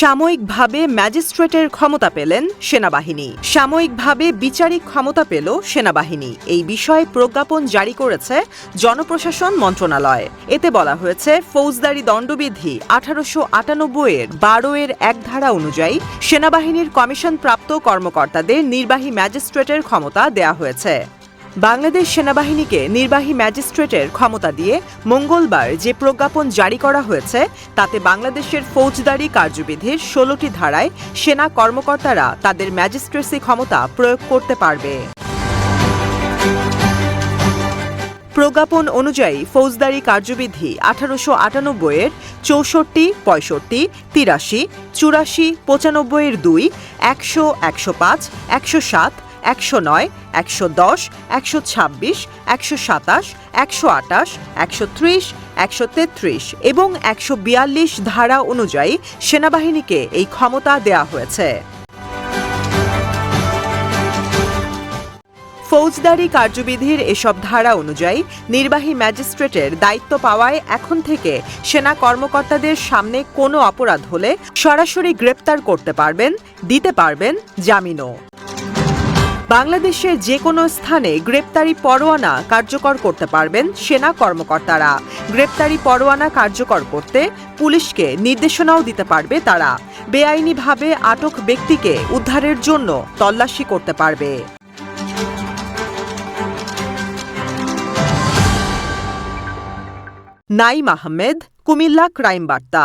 সাময়িকভাবে ম্যাজিস্ট্রেটের ক্ষমতা পেলেন সেনাবাহিনী। সাময়িকভাবে বিচারিক ক্ষমতা পেল সেনাবাহিনী। এই বিষয়ে প্রজ্ঞাপন জারি করেছে জনপ্রশাসন মন্ত্রণালয়। এতে বলা হয়েছে, ফৌজদারি দণ্ডবিধি আঠারোশো আটানব্বই এর বারো এর এক ধারা অনুযায়ী সেনাবাহিনীর কমিশন প্রাপ্ত কর্মকর্তাদের নির্বাহী ম্যাজিস্ট্রেটের ক্ষমতা দেয়া হয়েছে। বাংলাদেশ সেনাবাহিনীকে নির্বাহী ম্যাজিস্ট্রেটের ক্ষমতা দিয়ে মঙ্গলবার যে প্রজ্ঞাপন জারি করা হয়েছে, তাতে বাংলাদেশের ফৌজদারি কার্যবিধির ষোলোটি ধারায় সেনা কর্মকর্তারা তাদের ম্যাজিস্ট্রেসি ক্ষমতা প্রয়োগ করতে পারবে। প্রজ্ঞাপন অনুযায়ী ফৌজদারি কার্যবিধি আঠারোশো আটানব্বই এর চৌষট্টি, পঁয়ষট্টি, তিরাশি, চুরাশি, পঁচানব্বইয়ের দুই, একশো একশো পাঁচ, একশো সাত একশো নয়, একশো দশ, একশো ছাব্বিশ, একশো সাতাশ, একশো আটাশ, একশো ত্রিশ, একশো তেত্রিশ এবং একশো বিয়াল্লিশ ধারা অনুযায়ী সেনাবাহিনীকে এই ক্ষমতা দেয়া হয়েছে। ফৌজদারি কার্যবিধির এসব ধারা অনুযায়ী নির্বাহী ম্যাজিস্ট্রেটের দায়িত্ব পাওয়ায় এখন থেকে সেনা কর্মকর্তাদের সামনে কোনো অপরাধ হলে সরাসরি গ্রেপ্তার করতে পারবেন, দিতে পারবেন জামিনও। বাংলাদেশের যে কোনো স্থানে গ্রেপ্তারি পরোয়ানা কার্যকর করতে পারবেন সেনা কর্মকর্তারা। গ্রেপ্তারি পরোয়ানা কার্যকর করতে পুলিশকে নির্দেশনাও দিতে পারবে তারা। বেআইনিভাবে আটক ব্যক্তিকে উদ্ধারের জন্য তল্লাশি করতে পারবে। নাইম আহমেদ, কুমিল্লা ক্রাইম বার্তা